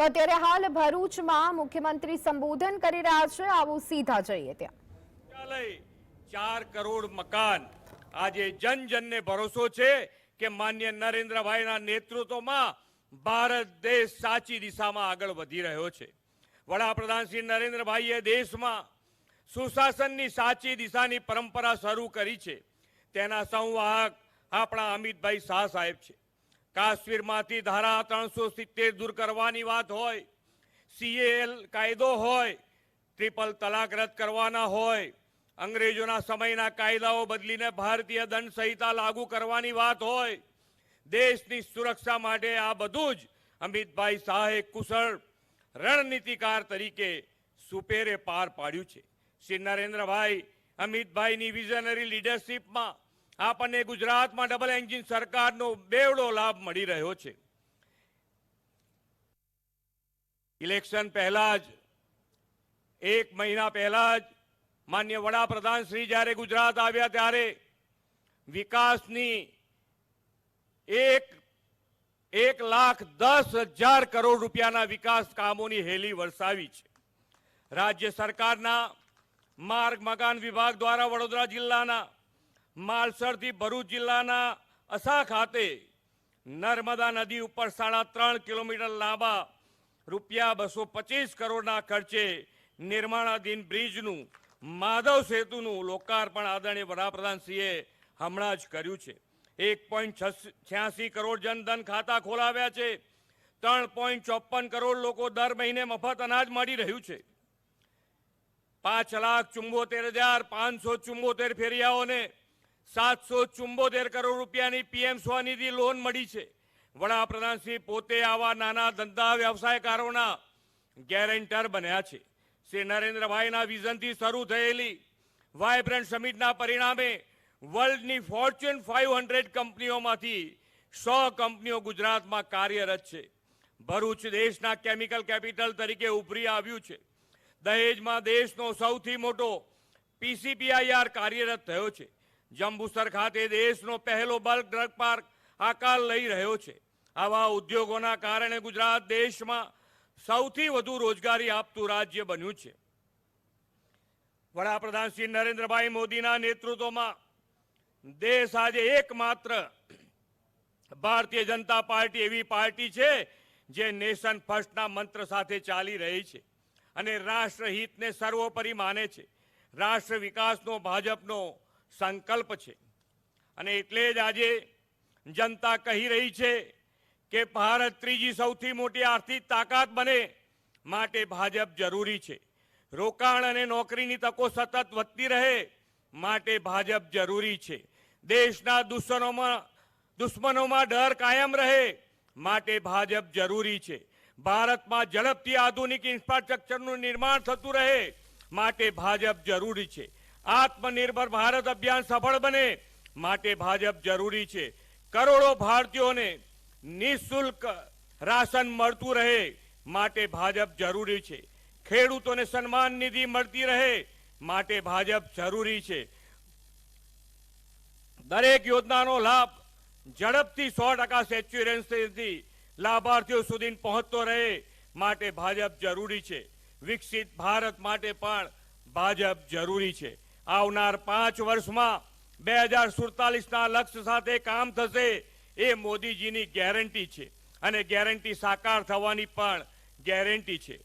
તો અત્યારે હાલ ભરૂચમાં મુખ્યમંત્રી સંબોધન કરી રહ્યા છે. આવું સીધા જઈએ ત્યાં. ચાર કરોડ મકાન. આજે જન જનને ભરોસો છે કે માન્ય નરેન્દ્રભાઈના નેતૃત્વમાં ભારત દેશ સાચી દિશામાં આગળ વધી રહ્યો છે. વડાપ્રધાન શ્રી નરેન્દ્રભાઈએ દેશમાં સુશાસનની સાચી દિશાની પરંપરા શરૂ કરી છે. તેના સંવાહક આપણા અમિતભાઈ શાહ સાહેબ છે. કાશ્મીરમાંથી ધારા ત્રણસો સિત્તેર દૂર કરવાની વાત હોય, સીએએલ કાયદો હોય, ટ્રિપલ તલાક રદ કરવાના હોય, અંગ્રેજોના સમયના કાયદાઓ બદલીને ભારતીય દંડ સંહિતા લાગુ કરવાની વાત હોય, દેશની સુરક્ષા માટે આ બધું જ અમિતભાઈ શાહે કુશળ રણનીતિકાર તરીકે સુપેરે પાર પાડ્યું છે. શ્રી નરેન્દ્રભાઈ, અમિતભાઈની વિઝનરી લીડરશીપમાં આપણને ગુજરાતમાં ડબલ એન્જિન સરકારનો બેવડો લાભ મળી રહ્યો છે. ઇલેક્શન પહેલા જ, એક મહિના પહેલા જ માન્ય વડાપ્રધાન શ્રી જ્યારે ગુજરાત આવ્યા ત્યારે વિકાસની એક એક લાખ દસ હજાર કરોડ રૂપિયાના વિકાસ કામોની હેલી વરસાવી છે. રાજ્ય સરકારના માર્ગ મકાન વિભાગ દ્વારા વડોદરા જિલ્લાના માલસરથી ભરૂચ જિલ્લાના અસા ખાતે નર્મદા નદી ઉપર સાડા ત્રણ કિલોમીટર લાંબા રૂપિયા બસો પચીસ કરોડના ખર્ચે નિર્માણાધીન બ્રિજનું માધવ સેતુનું લોકાર્પણ આદરણીય વડાપ્રધાનશ્રીએ હમણાં જ કર્યું છે. એક પોઈન્ટ છ્યાસી કરોડ જનધન ખાતા ખોલાવ્યા છે. ત્રણ પોઈન્ટ ચોપન કરોડ લોકો દર મહિને મફત અનાજ મળી રહ્યું છે. પાંચ લાખ ચુંબોતેર હજાર પાંચસો ચુંબોતેર ફેરિયાઓને સાતસો ચુંબોતેર કરોડ રૂપિયાની પીએમ સ્વનિધિ લોન મળી છે. વડાપ્રધાન શ્રી પોતે આવા નાના ધંધા વ્યવસાયકારોના ગેરેન્ટર બન્યા છે. શ્રી નરેન્દ્રભાઈના વિઝનથી શરૂ થયેલી વાયબ્રન્ટ સમિટના પરિણામે વર્લ્ડની ફોર્ચ્યુન ફાઇવ હંડ્રેડ કંપનીઓમાંથી સો કંપનીઓ ગુજરાતમાં કાર્યરત છે. ભરૂચ દેશના કેમિકલ કેપિટલ તરીકે ઉભરી આવ્યું છે. દહેજમાં દેશનો સૌથી મોટો પીસીપીઆઈઆર કાર્યરત થયો છે. જંબુસર ખાતે દેશનો પહેલો બલ્ક ડ્રગ પાર્ક આકાર લઈ રહ્યો છે. આવા ઉદ્યોગોના કારણે ગુજરાત દેશમાં સૌથી વધુ રોજગારી આપતું રાજ્ય બન્યું છે. વડાપ્રધાન શ્રી નરેન્દ્રભાઈ મોદીના નેતૃત્વમાં દેશ આજે એકમાત્ર ભારતીય જનતા પાર્ટી એવી પાર્ટી છે જે નેશન ફર્સ્ટના મંત્ર સાથે ચાલી રહી છે અને રાષ્ટ્રહિતને સર્વોપરી માને છે. રાષ્ટ્ર વિકાસનો, ભાજપનો સંકલ્પ છે. અને એટલે જ આજે જનતા કહી રહી છે કે ભારત ત્રીજી સૌથી મોટી આર્થિક તાકાત બને માટે ભાજપ જરૂરી છે. રોકાણ અને નોકરીની તકો સતત વધતી રહે માટે ભાજપ જરૂરી છે. દેશના દુશ્મનોમાં દુશ્મનોમાં ડર કાયમ રહે માટે ભાજપ જરૂરી છે. ભારતમાં ઝડપથી આધુનિક ઇન્ફ્રાસ્ટ્રક્ચરનું નિર્માણ થતું રહે માટે ભાજપ જરૂરી છે. આત્મનિર્ભર ભારત અભિયાન સફળ બને માટે ભાજપ જરૂરી છે. કરોડો ભારતીયોને નિઃશુલ્ક રાશન મળતું રહે માટે ભાજપ જરૂરી છે. ખેડૂતોને સન્માન નિધિ મળતી રહે માટે ભાજપ જરૂરી છે. દરેક યોજનાનો લાભ ઝડપથી સો ટકા સેચ્યુરન્સથી લાભાર્થીઓ સુધી પહોંચતો રહે માટે ભાજપ જરૂરી છે. વિકસિત ભારત માટે પણ ભાજપ જરૂરી છે. આવનાર પાંચ વર્ષમાં બે હજાર સુડતાલીસના લક્ષ્ય સાથે કામ થશે એ મોદીજીની ગેરંટી છે. અને ગેરંટી સાકાર થવાની પણ ગેરંટી છે.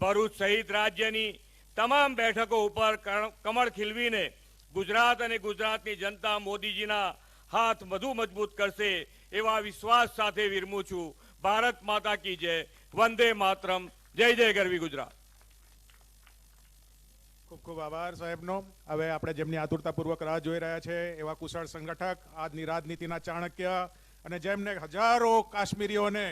ભરૂચ સહિત રાજ્યની તમામ બેઠકો ઉપર કમળ ખીલવીને ગુજરાત અને ગુજરાતની જનતા મોદીજીના હાથ વધુ મજબૂત કરશે એવા વિશ્વાસ સાથે વિરમું છું. ભારત માતા કી જય. વંદે માતરમ. જય જય ગરવી ગુજરાત. ખૂબ ખૂબ આભાર સાહેબનો. હવે આપણે જેમની આતુરતાપૂર્વક રાહ જોઈ રહ્યા છે, એવા કુશળ સંગઠક, આજની રાજનીતિના ચાણક્ય અને જેમને હજારો કાશ્મીરીઓને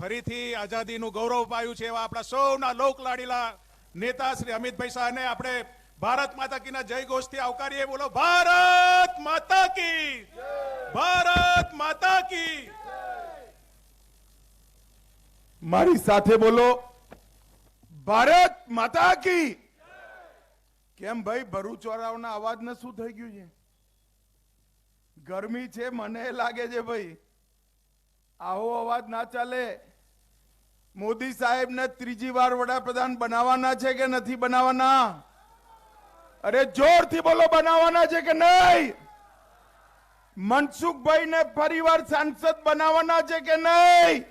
ફરીથી આઝાદીનું ગૌરવ પાયું છે, એવા આપણા સૌના લોકલાડીલા નેતા શ્રી અમિતભાઈ શાહને આપણે ભારત માતા કીના જય ઘોષથી આવકારીએ. બોલો, ભારત માતા કી! ભારત માતા કી! મારી સાથે બોલો, ભારત માતા કી! કેમ ભાઈ ભરૂચ વાળાઓના અવાજને શું થઈ ગયું છે? ગરમી છે, મને લાગે છે ભાઈ. આવો અવાજ ના ચાલે. મોદી સાહેબને ત્રીજી વાર વડાપ્રધાન બનાવવાના છે કે નથી બનાવવાના? અરે જોરથી બોલો, બનાવવાના છે કે નહીં? મનસુખભાઈને ફરીવાર સાંસદ બનાવવાના છે કે નહીં?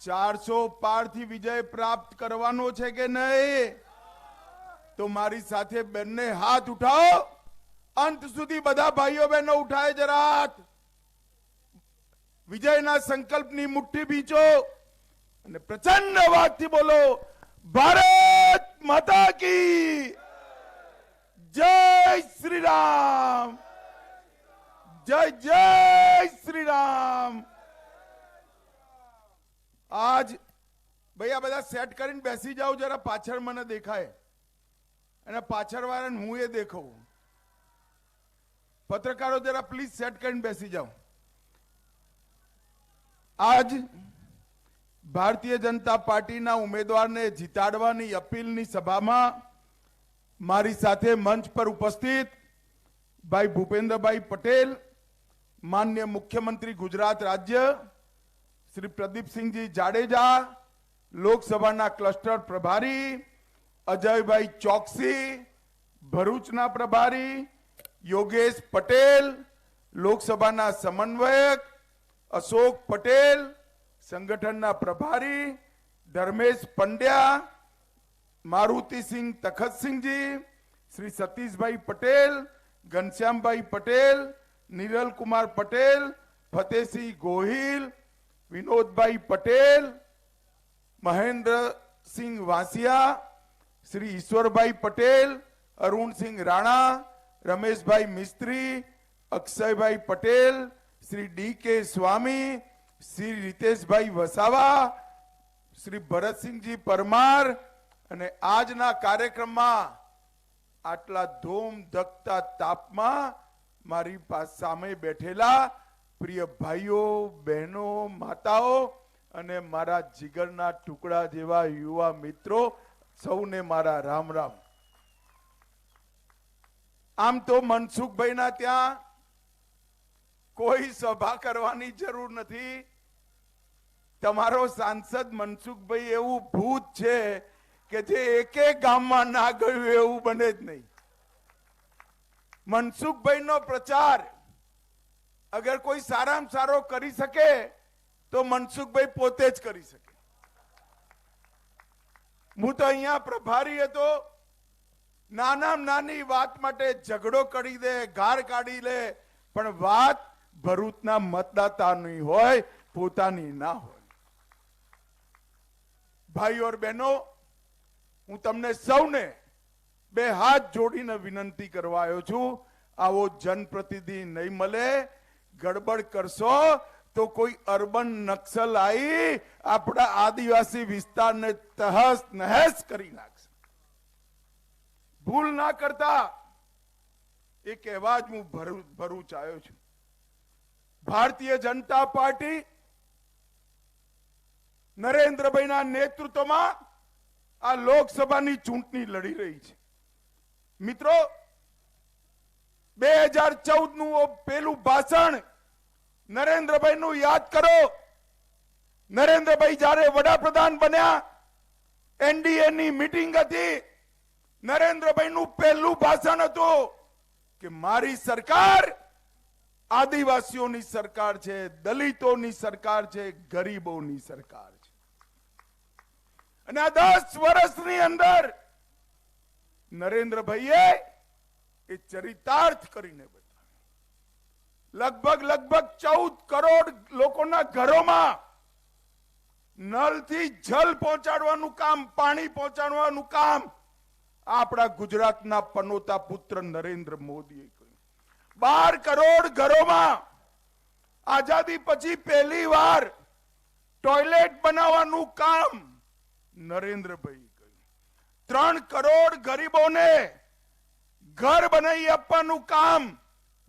ચારસો પારથી વિજય પ્રાપ્ત કરવાનો છે કે નહીં? તો મારી સાથે બંને હાથ ઉઠાવો અંત સુધી બધા ભાઈઓ બહેનો ઉઠાય જરા હાથ વિજયના સંકલ્પની મુઠ્ઠી બીચો અને પ્રચંડ અવાજથી બોલો, ભારત માતા કી જય શ્રી રામ જય જય શ્રી રામ આજ ભાઈ આ બધા સેટ કરીને બેસી જાઓ, જરા પાછળ મને દેખાય. અને પાછળ વાળાને હું એ દેખાવું. પત્રકારો, જરા પ્લીઝ સેટ કરીને બેસી જાઓ. આજ ભારતીય જનતા પાર્ટીના ઉમેદવારને જીતાડવાની અપીલની સભામાં મારી સાથે મંચ પર ઉપસ્થિત ભાઈ ભૂપેન્દ્રભાઈ પટેલ, માન્ય મુખ્યમંત્રી ગુજરાત રાજ્ય, શ્રી પ્રદીપસિંહજી જાડેજા, લોકસભાના ક્લસ્ટર પ્રભારી અજયભાઈ ચોકસી ભરૂચના પ્રભારી યોગેશ પટેલ લોકસભાના સમન્વયક અશોક પટેલ સંગઠનના પ્રભારી ધર્મેશ પંડ્યા મારુતિસિંહ તખતસિંહજી શ્રી સતીશભાઈ પટેલ ઘનશ્યામભાઈ પટેલ નિરલ કુમાર પટેલ ફતેહસિંહ ગોહિલ વિનોદભાઈ પટેલ મહેન્દ્રસિંહ વાસિયા શ્રી ઈશ્વરભાઈ પટેલ, અરુણસિંહ રાણા, રમેશભાઈ મિસ્ત્રી, અક્ષયભાઈ પટેલ, શ્રી ડી કે સ્વામી, શ્રી રીતેશભાઈ વસાવા, શ્રી ભરતસિંહજી પરમાર અને આજના કાર્યક્રમમાં આટલા ધૂમ ધકતા તાપમાં મારી સામે બેઠેલા પ્રિય ભાઈઓ, બહેનો, માતાઓ અને મારા જીગરના ટુકડા જેવા યુવા મિત્રો સૌને મારા રામ રામ. આમ તો મનસુખભાઈના ત્યાં કોઈ સભા કરવાની જરૂર નથી. તમારો સાંસદ મનસુખભાઈ એવું ભૂત છે કે જે એકે ગામમાં ના ગયું એવું બને જ નહીં. મનસુખભાઈનો પ્રચાર અગર કોઈ સારામાં સારો કરી શકે તો મનસુખભાઈ પોતે જ કરી શકે. હું તો અહીંયા પ્રભારી હતો. નાનામાં નાની વાત માટે ઝઘડો કરી દે ગાર કાઢી લે, પણ વાત ભરૂચના મતદાતાની હોય, પોતાની ના હોય. ભાઈ ઓર બહેનો, હું તમને સૌને બે હાથ જોડીને વિનંતી કરવા આવ્યો છું. આવો જનપ્રતિનિધિ નહીં મળે. ગડબડ કરશો તો કોઈ અર્બન નક્સલ આવી આપણા આદિવાસી વિસ્તારને તહસ નહેસ કરી નાખશે. ભૂલ ના કરતા એ કહેવા જ હું ભરૂચ આવ્યો છું. ભારતીય જનતા પાર્ટી નરેન્દ્રભાઈના નેતૃત્વમાં આ લોકસભાની ચૂંટણી લડી રહી છે. મિત્રો, બે હજાર ચૌદનું પેલું ભાષણ નરેન્દ્રભાઈ નું યાદ કરો. નરેન્દ્રભાઈ જ્યારે વડાપ્રધાન બન્યા એનડીએ ની મીટિંગ હતી નરેન્દ્રભાઈ નું પહેલું ભાષણ હતું કે મારી સરકાર આદિવાસીઓની સરકાર છે, દલિતોની સરકાર છે, ગરીબોની સરકાર છે. અને આ દસ વર્ષની અંદર નરેન્દ્રભાઈએ એ ચરિતાર્થ કરીને લગભગ લગભગ ચૌદ કરોડ લોકોના ઘરોમાં નળથી જલ પહોંચાડવાનું કામ, પાણી પહોંચાડવાનું કામ આપણા ગુજરાતના પનોતા પુત્ર નરેન્દ્ર મોદીએ કર્યું. બાર કરોડ ઘરોમાં આઝાદી પછી પહેલી વાર ટોયલેટ બનાવવાનું કામ નરેન્દ્રભાઈ કર્યું. ત્રણ કરોડ ગરીબોને ઘર બનાવી આપવાનું કામ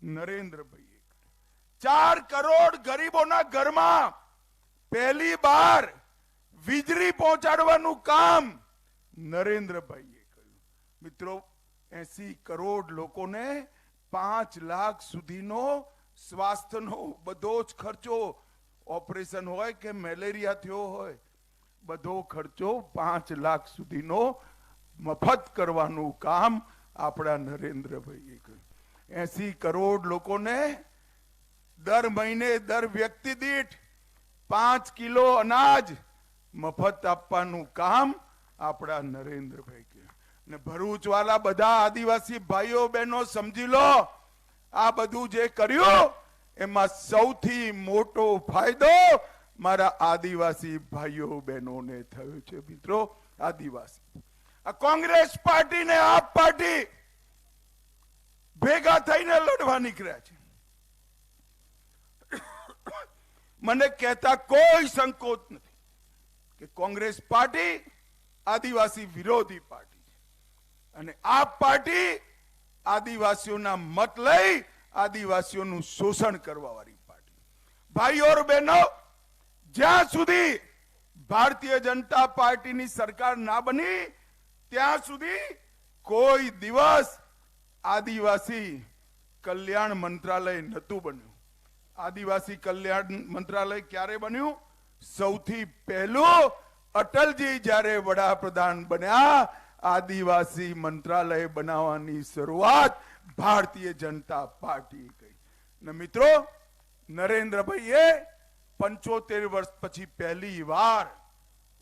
નરેન્દ્રભાઈએ કર્યું ચાર કરોડ ગરીબોના ઘરમાં પહેલી બાર વીજળી પહોંચાડવાનું કામ નરેન્દ્રભાઈએ કર્યું. મિત્રો, એસી કરોડ લોકોને પાંચ લાખ સુધીનો સ્વાસ્થ્યનો બધો જ ખર્ચો ઓપરેશન હોય કે મેલેરિયા થયો હોય, બધો ખર્ચો પાંચ લાખ સુધીનો મફત કરવાનું કામ આપણા નરેન્દ્રભાઈએ કર્યું. એસી કરોડ લોકોને દર મહિને, દર વ્યક્તિ દીઠ પાંચ કિલો અનાજ મફત આપવાનું કામ આપણા નરેન્દ્રભાઈ કે. ને ભરૂચ વાળા બધા આદિવાસી ભાઈઓ, બહેનો, સમજી લો, આ બધું જે કર્યું, એમાં સૌથી મોટો ફાયદો મારા આદિવાસી ભાઈઓ, બહેનોને થયો છે મિત્રો, આદિવાસી. આ કોંગ્રેસ પાર્ટી ને આપ પાર્ટી ભેગા થઈને લડવા નીકળ્યા છે. મને કહેતા કોઈ સંકોચ નથી કે કોંગ્રેસ પાર્ટી આદિવાસી વિરોધી પાર્ટી છે. અને આ પાર્ટી આદિવાસીઓના મત લઈ આદિવાસીઓનું શોષણ કરવા વાળી પાર્ટી ભાઈઓ બહેનો, જ્યાં સુધી ભારતીય જનતા પાર્ટીની સરકાર ના બની, ત્યાં સુધી કોઈ દિવસ આદિવાસી કલ્યાણ મંત્રાલય નહોતું બન્યું. આદિવાસી કલ્યાણ મંત્રાલય ક્યારે બન્યું? સૌથી પહેલું અટલજી જ્યારે વડાપ્રધાન બન્યા, આદિવાસી મંત્રાલય બનાવવાની શરૂઆત ભારતીય જનતા પાર્ટી કરી. ને મિત્રો, નરેન્દ્રભાઈએ પંચોતેર વર્ષ પછી પહેલી વાર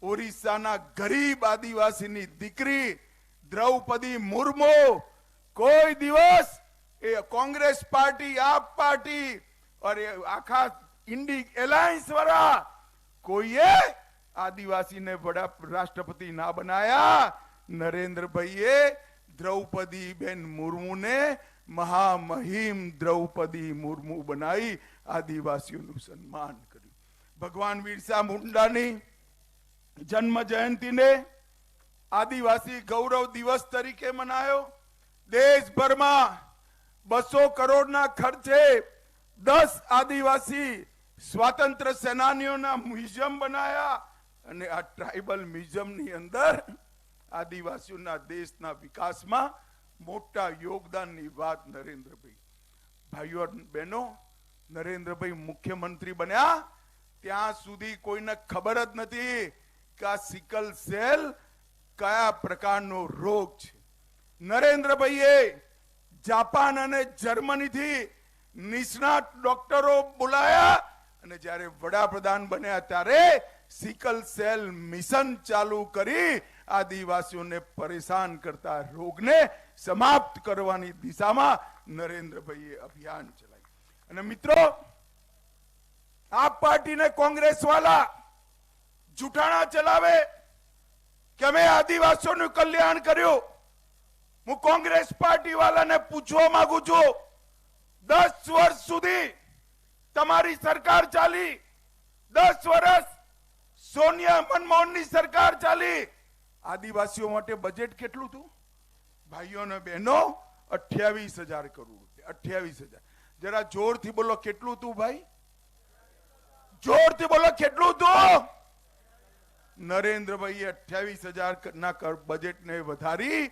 ઓરિસ્સાના ગરીબ આદિવાસીની દીકરી દ્રૌપદી મુર્મુ કોઈ દિવસ એ કોંગ્રેસ પાર્ટી, આપ પાર્ટી અરે આખા ઇન્ડી એલાયન્સ વાળા કોઈએ આદિવાસીને વડા રાષ્ટ્રપતિ ના બનાયા? નરેન્દ્રભાઈએ દ્રૌપદી બેન મુર્મુને મહામહિમ દ્રૌપદી મુર્મુ બનાવી આદિવાસીઓનું સન્માન કર્યું. ભગવાન બિરસા મુંડાની જન્મ જયંતિને આદિવાસી ગૌરવ દિવસ તરીકે મનાયો. દેશભરમાં બસો કરોડના ખર્ચે દસ આદિવાસી સ્વાતંત્ર્ય સેનાનીઓના મ્યુઝિયમ બનાયા અને આ ટ્રાઇબલ મ્યુઝિયમની અંદર આદિવાસીઓના દેશના વિકાસમાં મોટા યોગદાનની વાત નરેન્દ્રભાઈ. ભાઈઓ બહેનો, નરેન્દ્રભાઈ મુખ્યમંત્રી બન્યા. ત્યાં સુધી કોઈને ખબર જ નથી કે આ સિકલ સેલ કયા પ્રકારનો રોગ છે. નરેન્દ્રભાઈએ જાપાન અને જર્મનીથી નિષ્ણાત ડોક્ટરો બોલાયા અને જ્યારે વડાપ્રધાન બન્યા ત્યારે સિકલ સેલ મિશન ચાલુ કરી આદિવાસીઓને પરેશાન કરતા રોગને સમાપ્ત કરવાની દિશામાં નરેન્દ્રભાઈએ અભિયાન ચલાવ્યું. અને મિત્રો, આપ પાર્ટીને કોંગ્રેસ વાળા જૂઠાણા ચલાવે, કે અમે આદિવાસીઓનું કલ્યાણ કર્યું? હું કોંગ્રેસ પાર્ટી વાળાને પૂછવા માંગુ છું દસ વર્ષ સુધી તમારી સરકાર ચાલી, દસ વર્ષ સોનિયા મનમોહનની સરકાર ચાલી. આદિવાસીઓ માટે બજેટ કેટલું હતું? ભાઈઓ અને બહેનો, અઠ્યાવીસ હજાર કરોડ અઠ્યાવીસ હજાર. જરા જોરથી બોલો, કેટલું હતું ભાઈ? જોરથી બોલો, કેટલું હતું? નરેન્દ્રભાઈ અઠ્યાવીસ હજાર ના બજેટને વધારી,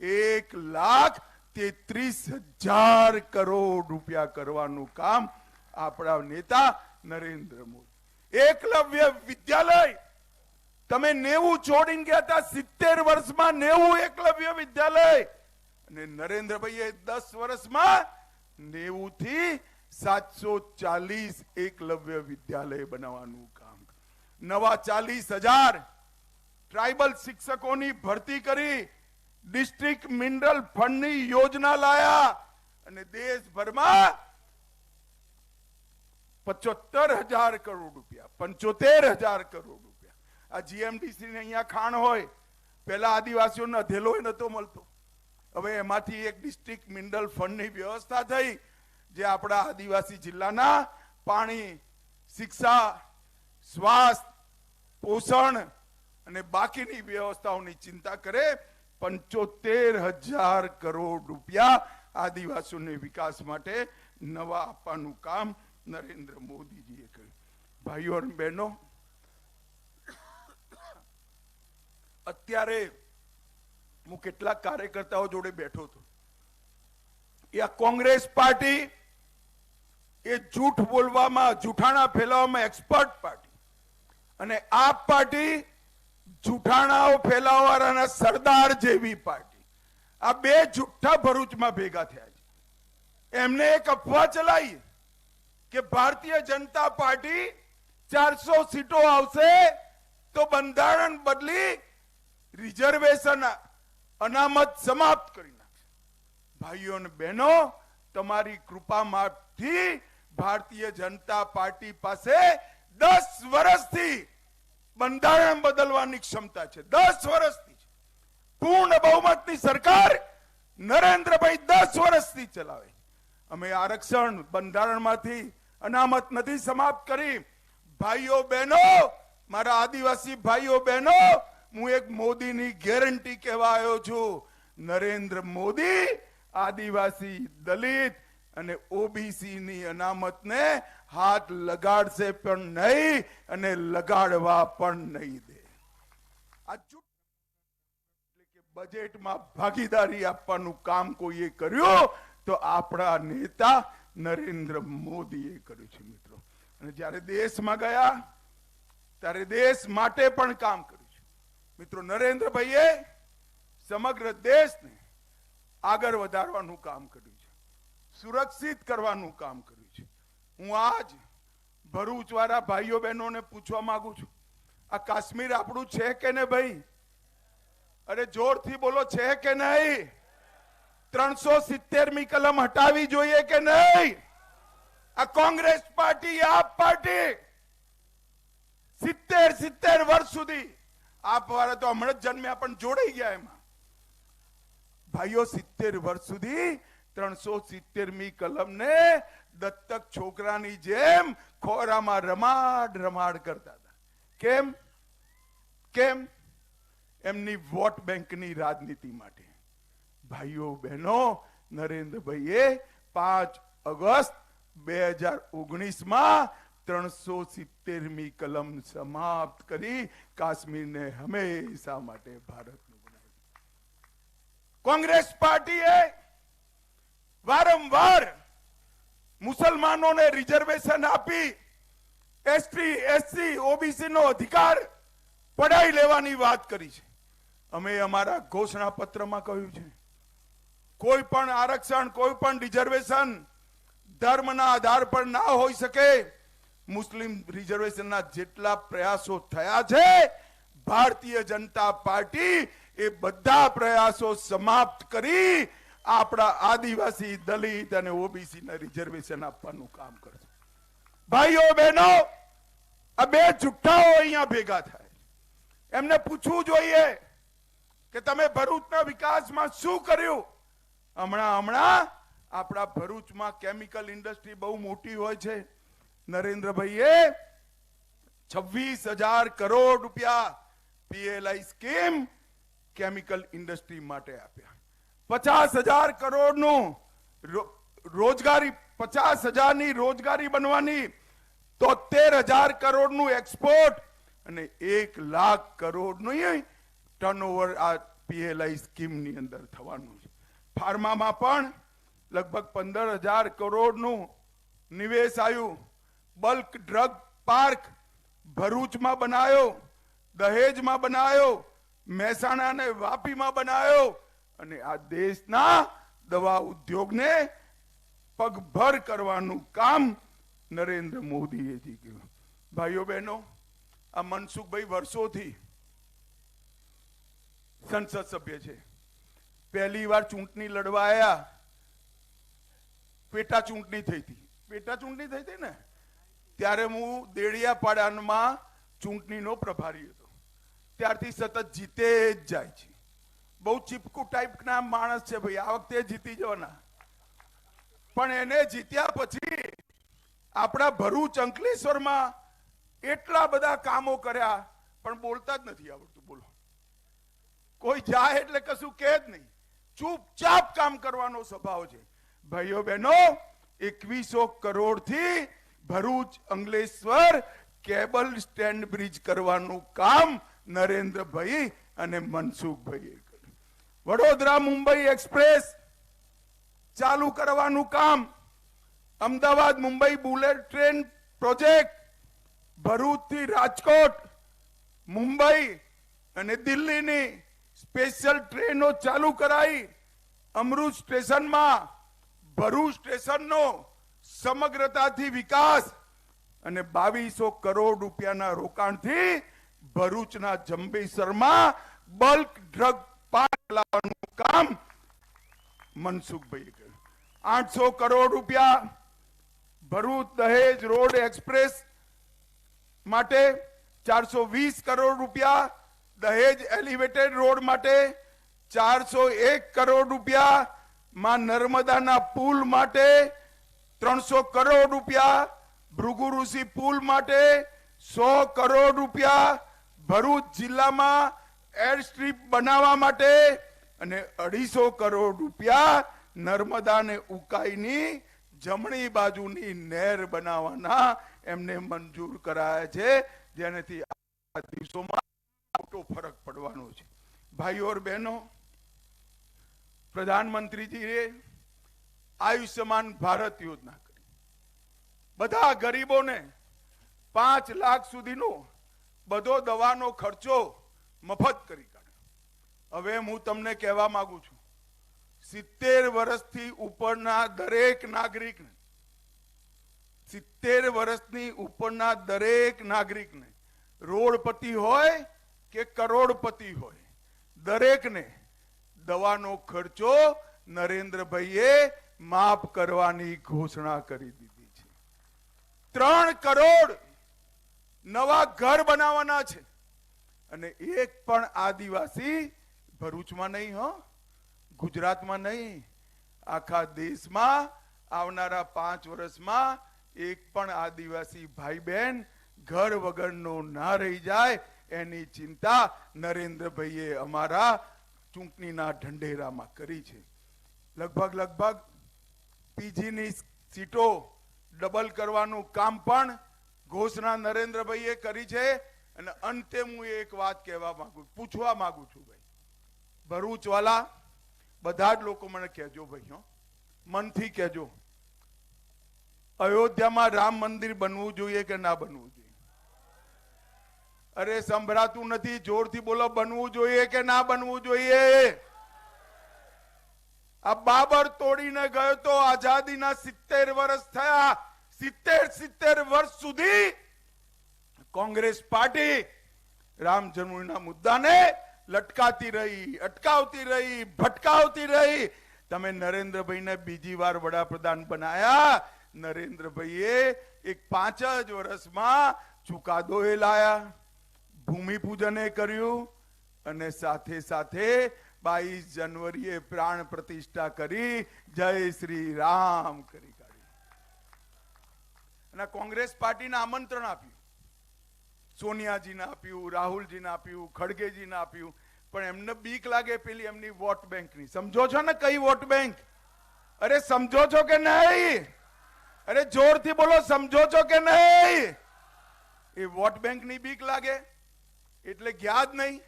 એક લાખ તેત્રીસ હજાર કરોડ રૂપિયા કરવાનું કામ આપણા નેતા નરેન્દ્ર મોદી. એકલવ્ય વિદ્યાલય. તમે નેવું છોડીને ગયા હતા, સિત્તેર વર્ષમાં નેવું એકલવ્ય વિદ્યાલય. અને નરેન્દ્રભાઈએ દસ વર્ષમાં નેવું થી સાતસો ચાલીસ એકલવ્ય વિદ્યાલય બનાવવાનું કામ નવા ચાલીસ હજાર ટ્રાઇબલ શિક્ષકોની ભરતી કરી. ડિસ્ટ્રિક્ટ મિનરલ ફંડની યોજના લાયા અને દેશભરમાં પચોતેર હજાર કરોડ રૂપિયા, પંચોતેર હજાર કરોડ રૂપિયા. આ જીએમડીસી ને અહીંયા ખાણ હોય, પહેલા આદિવાસીઓને અધેલો નતો મળતો. હવે એમાંથી એક ડિસ્ટ્રિક્ટ મિનરલ ફંડની વ્યવસ્થા થઈ, જે આપણા આદિવાસી જિલ્લાના પાણી, શિક્ષા સ્વાસ્થ્ય પોષણ અને બાકીની વ્યવસ્થાઓની ચિંતા કરે પંચોતેર હજાર કરોડ રૂપિયા આદિવાસીઓને વિકાસ માટે નવા આપવાનું કામ નરેન્દ્ર મોદીજીએ કર્યું. ભાઈઓ બહેનો, અત્યારે હું કેટલાક કાર્યકર્તાઓ જોડે બેઠો હતો. એ આ કોંગ્રેસ પાર્ટી એ જૂઠ બોલવામાં, જૂઠાણા ફેલાવવામાં એક્સપર્ટ પાર્ટી. અને આપ પાર્ટી જૂઠાણાઓ ફેલાવવાના સરદાર જેવી પાર્ટી. આ બે જુઠ્ઠા ભરૂચમાં ભેગા થયા છે. એમને એક અફવા ચલાવી કે ભારતીય જનતા પાર્ટી ચારસો સીટો આવશે તો બંધારણ બદલી રિઝર્વેશન અનામત સમાપ્ત કરી નાખશે. ભાઈઓ અને બહેનો, તમારી કૃપામાંથી ભારતીય જનતા પાર્ટી પાસે દસ વર્ષથી બંધારણ બદલવાની ક્ષમતા છે દસ વર્ષથી છે. પૂર્ણ બહુમતની સરકાર નરેન્દ્રભાઈ દસ વર્ષથી ચલાવે. અમે આરક્ષણ બંધારણમાંથી અનામત નથી સમાપ્ત કરી ભાઈઓ, બહેનો, મારા આદિવાસી ભાઈઓ, બહેનો, હું એક મોદીની ગેરંટી કહેવા આવ્યો છું નરેન્દ્ર મોદી આદિવાસી દલિત અને ઓબીસી ની અનામતને હાથ લગાડશે પણ નહીં અને લગાડવા પણ નહીં દે. આ બજેટમાં ભાગીદારી આપવાનું કામ કોઈએ કર્યું, તો આપણા નેતા નરેન્દ્ર મોદીએ કર્યું છે મિત્રો. અને જ્યારે દેશમાં ગયા, ત્યારે દેશ માટે પણ કામ કર્યું છે. મિત્રો, નરેન્દ્રભાઈએ સમગ્ર દેશને આગળ વધારવાનું કામ કર્યું છે. સુરક્ષિત કરવાનું કામ કર્યું હું આજ ભરૂચ વાળા ભાઈઓ બહેનોને પૂછવા માંગુ છું. આ કાશ્મીર આપણું છે કે ને ભાઈ? અરે જોરથી બોલો, છે કે નહીં? ત્રણસો સિત્તેરમી કલમ હટાવી જોઈએ કે નહીં? આ કોંગ્રેસ પાર્ટી, આપ પાર્ટી, સિત્તેર સિત્તેર વર્ષ સુધી આપ વાળા તો હમણાં જ જન્મ્યા, પણ જોડાઈ ગયા એમાં. ભાઈઓ, સિત્તેર વર્ષ સુધી ત્રણસો સિત્તેરમી કલમને દત્તક છોકરાની જેમ ખોરામાં રમાડ રમાડ કરતા હતા. કેમ? કેમ? એમની વોટ બેંકની રાજનીતિ માટે. ભાઈઓ, બહેનો, નરેન્દ્રભાઈએ પાંચ ઓગસ્ટ બે હજાર ઓગણીસમાં ત્રણસો સિત્તેરમી કલમ સમાપ્ત કરી કાશ્મીરને હંમેશા માટે ભારતનું બનાવ્યું. કોંગ્રેસ પાર્ટીએ વારંવાર મુસલમાનોને રિઝર્વેશન આપી એસટી એસસી ઓબીસી નો અધિકાર પડાવી લેવાની વાત કરી છે. અમે અમારા ઘોષણા પત્રમાં કહ્યું છે, કોઈ પણ આરક્ષણ, કોઈ પણ રિઝર્વેશન ધર્મના આધાર પર ના હોઈ શકે. મુસ્લિમ રિઝર્વેશનના જેટલા પ્રયાસો થયા છે, ભારતીય જનતા પાર્ટી એ બધા પ્રયાસો સમાપ્ત કરી આપણા આદિવાસી દલિત અને ઓબીસી ના રિઝર્વેશન આપવાનું કામ કરશે. ભાઈઓ, બહેનો, આ બે જુઠ્ઠાઓ અહીંયા ભેગા થાય. એમને પૂછવું જોઈએ કે તમે ભરૂચના વિકાસમાં શું કર્યું? હમણાં હમણાં આપણા ભરૂચમાં કેમિકલ ઇન્ડસ્ટ્રી બહુ મોટી હોય છે. નરેન્દ્રભાઈએ છવ્વીસ હજાર કરોડ રૂપિયા પીએલઆઈ સ્કીમ કેમિકલ ઇન્ડસ્ટ્રી માટે આપ્યા. પચાસ હજાર કરોડનું રોજગારી, પચાસ હજારની રોજગારી બનવાની તોતેર હજાર કરોડનું એક્સપોર્ટ અને એક લાખ કરોડનું ટર્નઓવર આ પીએલઆઈ સ્કીમની અંદર થવાનું છે. ફાર્મામાં પણ લગભગ પંદર હજાર કરોડનું નિવેશ આવ્યું. બલ્ક ડ્રગ પાર્ક ભરૂચમાં બનાવ્યો દહેજમાં બનાવ્યો મહેસાણા અને વાપીમાં બનાવ્યો અને આ દેશના દવા ઉદ્યોગને પગભર કરવાનું કામ નરેન્દ્ર મોદીએ જી ભાઈઓ બહેનો, આ મનસુખભાઈ વર્ષોથી સંસદ સભ્ય છે. પહેલી વાર ચૂંટણી લડવા આવ્યા પેટા ચૂંટણી થઈ હતી. પેટા ચૂંટણી થઈ હતી ને? ત્યારે હું દેડિયાપાડામાં ચૂંટણીનો પ્રભારી હતો. ત્યારથી સતત જીતે જ જાય છે. બહુ ચીપકુ ટાઈપના માણસ છે ભાઈ. આ વખતે જીતી જવાના પણ એને જીત્યા પછી આપણા ભરૂચ અંકલેશ્વરમાં એટલા બધા કામો કર્યા, પણ બોલતા જ નથી આવડતું. બોલો. કોઈ જાય એટલે કશું કહે જ નહીં. ચૂપચાપ કામ કરવાનો સ્વભાવ છે. ભાઈઓ બહેનો, એકવીસો કરોડથી Bharuch Ankleshwar cable stand bridge કરવાનું કામ નરેન્દ્રભાઈ અને મનસુખભાઈએ કર્યું વડોદરા મુંબઈ એક્સપ્રેસ ચાલુ કરવાનું કામ. Ahmedabad Mumbai bullet train project, ભરૂચથી Rajkot, Mumbai અને દિલ્હીની સ્પેશિયલ ટ્રેનો ચાલુ કરાઈ. અમૃત સ્ટેશનમાં, ભરૂચ સ્ટેશનનો સમગ્રતાથી વિકાસ અને બાવીસો કરોડ રૂપિયાના રોકાણથી ભરૂચના જંબેસરમાં બલ્ક ડ્રગ કામ મનસુખભાઈ કર્યું. આઠસો કરોડ રૂપિયા ભરૂચ દહેજ રોડ એક્સપ્રેસ માટે ચારસો વીસ કરોડ રૂપિયા દહેજ એલિવેટેડ રોડ માટે ચારસો એક કરોડ રૂપિયા માં નર્મદાના પુલ માટે ત્રણસો કરોડ રૂપિયા ભૃગુ ઋષિ પુલ માટે સો કરોડ રૂપિયા, ભરૂચ જિલ્લામાં એર સ્ટ્રીપ બનાવવા માટે અને અઢીસો કરોડ રૂપિયા નર્મદાને ઉકાઈની જમણી બાજુની નહેર બનાવવાના એમને મંજૂર કરાયા છે. જેનાથી આ દિવસોમાં મોટો ફરક પડવાનો છે. ભાઈઓ બહેનો, પ્રધાનમંત્રીજીએ આયુષ્યમાન ભારત યોજના કરી. બધા ગરીબોને પાંચ લાખ સુધીનો બધો દવાનો ખર્ચો મફત કરી કાઢ્યો. હવે હું તમને કહેવા માંગુ છું, સિત્તેર વર્ષથી ઉપરના દરેક નાગરિકને, સિત્તેર વર્ષની ઉપરના દરેક નાગરિકને, રોડપતિ હોય કે કરોડપતિ હોય, દરેકને દવાનો ખર્ચો નરેન્દ્રભાઈએ માફ કરવાની ઘોષણા કરી દીધી છે. ત્રણ કરોડ નવા ઘર બનાવવાના છે. અને એક પણ આદિવાસી ભરૂચમાં નહીં, હો. ગુજરાતમાં નહીં. આખા દેશમાં આવનારા પાંચ વર્ષમાં એક પણ આદિવાસી ભાઈ બહેન ઘર વગરનો ના રહી જાય એની ચિંતા નરેન્દ્રભાઈએ અમારા ચૂંટણીના ઢંઢેરામાં કરી છે. લગભગ લગભગ પીજીની સીટો ડબલ કરવાનું કામ પણ ઘોષણા નરેન્દ્રભાઈએ કરી છે. અને અંતે હું એક વાત કહેવા માંગુ, પૂછવા માંગુ છું ભાઈ. ભરૂચ બધા જ લોકો મને કહેજો ભાઈ મનથી કહેજો. અયોધ્યામાં રામ મંદિર બનવું જોઈએ કે ના બનવું જોઈએ? અરે, સંભળાતું નથી, જોરથી બોલો, બનવું જોઈએ કે ના બનવું જોઈએ? આ બાબર તોડીને ગયો તો આઝાદીના સિત્તેર વર્ષ થયા. સિત્તેર સિત્તેર વર્ષ સુધી કોંગ્રેસ પાર્ટી રામ જન્મભૂમિના મુદ્દાને લટકાતી રહી, અટકાવતી રહી, ભટકાવતી રહી. તમે નરેન્દ્રભાઈને બીજી વાર વડાપ્રધાન બનાયા. નરેન્દ્રભાઈએ એક પાંચ જ વર્ષમાં ચુકાદો એ લાયા. ભૂમિપૂજને કર્યું અને સાથે સાથે બાવીસ જાન્યુઆરીએ પ્રાણ પ્રતિષ્ઠા કરી, જય શ્રી રામ કરી કાઢી અને કોંગ્રેસ પાર્ટીને આમંત્રણ આપ્યું. સોનિયાજીને આપ્યું, રાહુલજીને આપ્યું, ખડગેજીને આપ્યું, પણ એમને બીક લાગે પેલી એમની વોટ બેંકની. સમજો છો ને કઈ વોટ બેંક? અરે સમજો છો કે નહીં? અરે જોરથી બોલો, સમજો છો કે નહીં? એ વોટ બેંકની બીક લાગે, એટલે ગયા જ નહીં.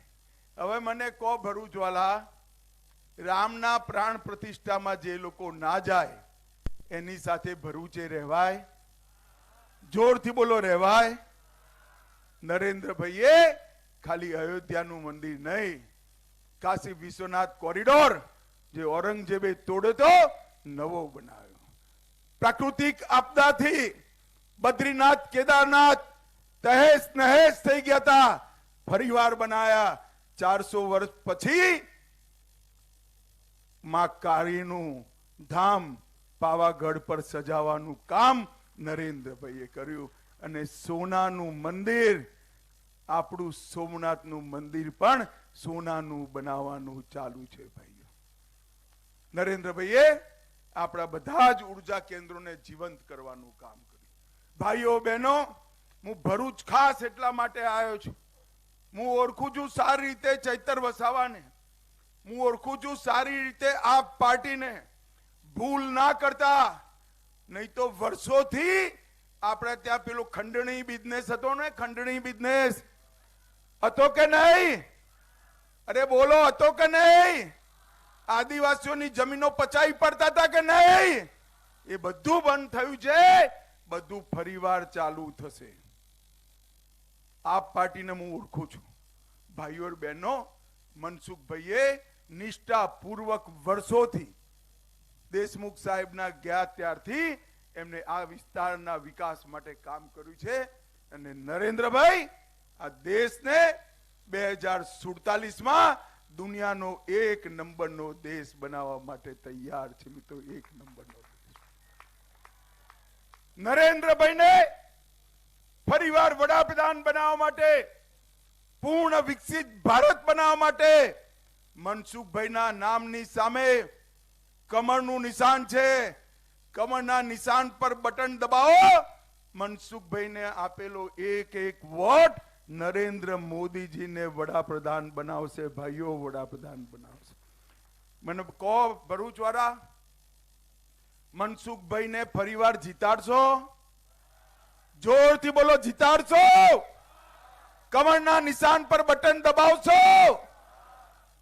હવે મને કહો ભરૂચવાલા રામના પ્રાણ પ્રતિષ્ઠામાં જે લોકો ના જાય, એની સાથે ભરૂચે રહેવાય? જોરથી બોલો, રહેવાય? નરેન્દ્રભાઈએ ખાલી અયોધ્યાનું મંદિર નહીં, કાશી વિશ્વનાથ કોરિડોર જે ઔરંગઝેબે તોડતો નવો બનાવ્યો. પ્રાકૃતિક આપદાથી બદ્રીનાથ, કેદારનાથ તહેસ નહેસ થઈ ગયા હતા. ફરીવાર બનાયા. ચારસો વર્ષ પછી માં કાળીનું ધામ પાવાગઢ પર સજાવવાનું કામ નરેન્દ્રભાઈએ કર્યું. અને સોનાનું મંદિર, આપણું સોમનાથનું મંદિર પણ સોનાનું બનાવવાનું ચાલુ છે ભાઈઓ. નરેન્દ્રભાઈએ આપણા બધા જ ઊર્જા કેન્દ્રોને જીવંત કરવાનું કામ કર્યું. ભાઈઓ, બહેનો, હું ભરૂચ ખાસ એટલા માટે આવ્યો છું. હું ઓળખું છું સારી રીતે ચૈતર વસાવાને. હું ઓળખું છું સારી રીતે આ પાર્ટીને. ભૂલ ના કરતા, નહીં તો વર્ષોથી આપણે ત્યાં પેલું ખંડણી બિઝનેસ હતો ને, ખંડણી બિઝનેસ હતો કે નહીં? અરે બોલો, હતો કે નહીં? આદિવાસીઓની જમીનો પચાઈ પડતા હતા કે નહીં? એ બધું બંધ થયું છે. બધું ફરીવાર ચાલુ થશે. આપ પાર્ટીને હું ઓળખું છું. ભાઈઓ બહેનો, મનસુખભાઈએ નિષ્ઠાપૂર્વક વર્ષોથી દેશમુખ સાહેબના ગયા ત્યારથી એમને આ વિસ્તારના વિકાસ માટે કામ કર્યું છે. અને નરેન્દ્રભાઈ, આ દેશને બે હજાર દુનિયાનો એક નંબરનો દેશ બનાવવા માટે તૈયાર છે મિત્રો, એક નંબરનો નરેન્દ્રભાઈને ફરીવાર વડાપ્રધાન બનાવવા માટે, પૂર્ણ વિકસિત ભારત બનાવવા માટે મનસુખભાઈના નામની સામે કમળનું નિશાન છે. કમળના નિશાન પર બટન દબાવો. મનસુખભાઈને આપેલો એક એક વોટ નરેન્દ્ર મોદીજીને વડાપ્રધાન બનાવશે, ભાઈઓ વડાપ્રધાન બનાવશે. મને કહો ભરૂચવાળા, મનસુખભાઈને ફરીવાર જીતાડશો? જોરથી બોલો, જીતાડશો? કમળના નિશાન પર બટન દબાવશો?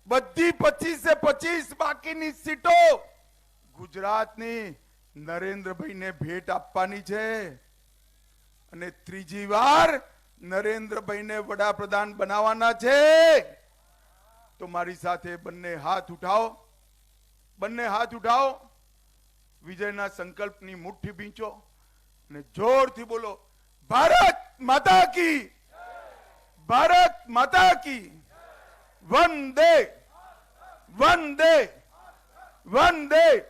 બધી પચીસે પચીસ બાકીની સીટો ગુજરાતની નરેન્દ્રભાઈને ભેટ આપવાની છે. અને ત્રીજી વાર નરેન્દ્રભાઈને વડાપ્રધાન બનાવવાના છે. તો મારી સાથે બંને હાથ ઉઠાવો. બંને હાથ ઉઠાવો. વિજયના સંકલ્પની મુઠ્ઠી ભીંચો અને જોરથી બોલો, ભારત માતા કી, ભારત માતા કી, વંદે વંદે વંદે.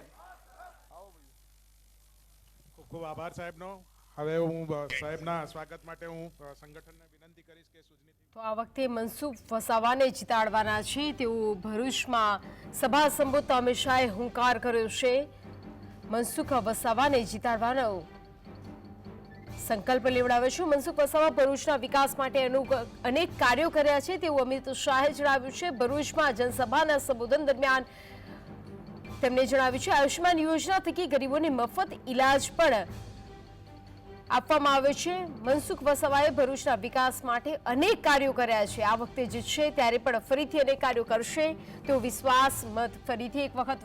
ખૂબ આભાર સાહેબનો. હવે હું સાહેબના સ્વાગત માટે હું સંગઠનને વિનંતી કરીશ કે સુજની તો આ વખતે મનસુખ વસાવાને જીતાડવાના છે. તેઓ ભરૂચમાં સભા સંબોધતા અમિત શાહે હુંકાર કર્યો છે. મનસુખ વસાવાને જીતાડવાનો સંકલ્પ લેવડાવ્યો છે. મનસુખ વસાવા ભરૂચના વિકાસ માટે અનુ- અનેક કાર્યો કર્યા છે. તેવું અમિત શાહે જણાવ્યું છે ભરૂચમાં જનસભાના સંબોધન દરમિયાન તેમણે જણાવ્યું છે, આયુષ્યમાન યોજના થકી ગરીબોને મફત ઈલાજ પણ આપવામાં આવે છે. મનસુખ વસાવાએ ભરૂચના વિકાસ માટે અનેક કાર્યો કર્યા છે. આ વખતે જે છે ત્યારે પણ ફરીથી અનેક કાર્યો કરશે. તેવો વિશ્વાસ મત ફરીથી એક વખત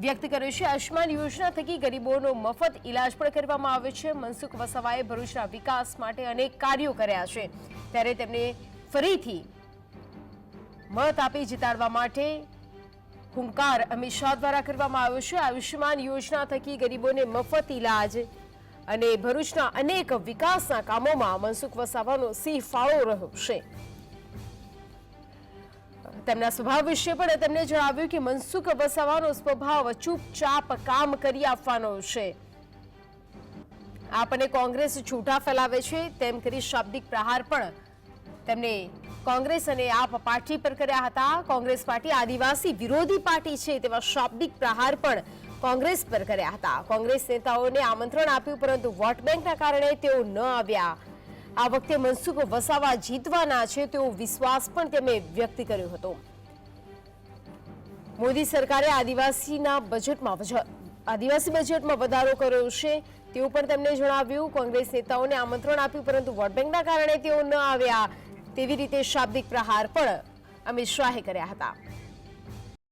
વ્યક્ત કર્યો છે. આયુષ્યમાન યોજના થકી ગરીબોનો મફત ઈલાજ પણ કરવામાં આવે છે. મનસુખ વસાવાએ ભરૂચના વિકાસ માટે અનેક કાર્યો કર્યા છે. ત્યારે તેમને ફરીથી મત આપી જીતાડવા માટે હુંકાર અમિત શાહ દ્વારા કરવામાં આવ્યો છે. આયુષ્યમાન યોજના થકી ગરીબોને મફત ઈલાજ અને ભરૂચના અનેક વિકાસના કામોમાં મનસુખ વસાવાનો સિંહ ફાળો રહ્યો છે. તેમના સ્વભાવ વિશે પણ તેમણે જણાવ્યું કે મનસુખ વસાવાનો સ્વભાવ ચૂપચાપ કામ કરી આપવાનો છે. આપણને કોંગ્રેસ છૂટા ફેલાવે છે તેમ કરી શાબ્દિક પ્રહાર પણ તેમણે કોંગ્રેસ અને આપ પાર્ટી પર કર્યા હતા. કોંગ્રેસ પાર્ટી આદિવાસી વિરોધી પાર્ટી છે તેવા શાબ્દિક પ્રહાર પણ કોંગ્રેસ પર કર્યા હતા. કોંગ્રેસ નેતાઓને આમંત્રણ આપ્યું, પરંતુ વોટ બેંકના કારણે તેઓ ન આવ્યા. આ વખતે મનસુખ વસાવા જીતવાના છે તેવો વિશ્વાસ પણ તેમણે વ્યક્ત કર્યો હતો. મોદી સરકારે આદિવાસીના બજેટમાં આદિવાસી બજેટમાં વધારો કર્યો છે તેવું પણ તેમણે જણાવ્યું. કોંગ્રેસ નેતાઓને આમંત્રણ આપ્યું, પરંતુ વોટ બેંકના કારણે તેઓ ન આવ્યા. તેવી રીતે શાબ્દિક પ્રહાર પણ અમિત શાહે કર્યા હતા.